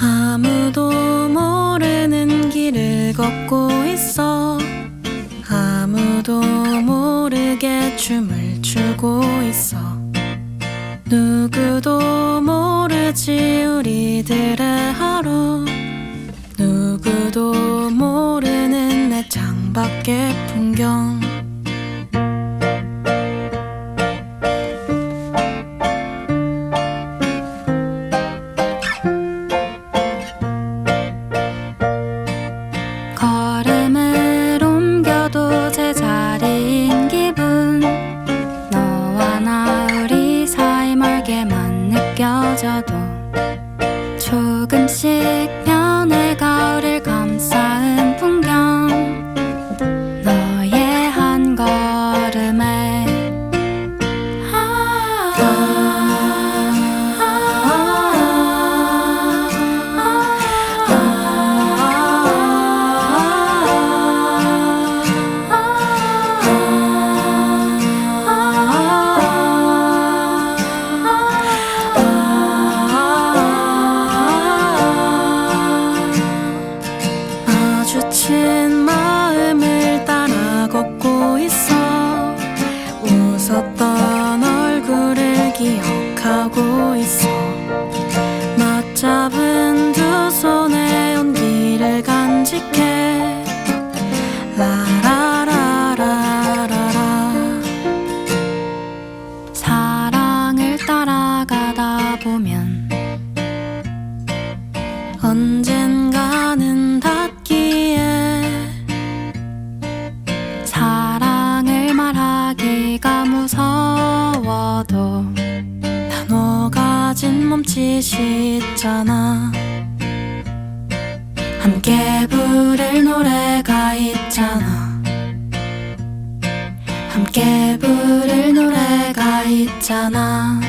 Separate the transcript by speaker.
Speaker 1: 아무도 모르는 길을 걷고 있어. 아무도 모르게 춤을 추고 있어. 누구도 모르지 우리들의 하루. 누구도 모르는 내 창밖의 풍경. 느껴져도 조금씩 변 웃었던 얼굴을 기억하고 있어. 맞잡은 두 손에 온기를 간직해. 사랑을 따라가다 보면 언젠 무서워도 단어 가진 몸짓이 있잖아. 함께 부를 노래가 있잖아. 함께 부를 노래가 있잖아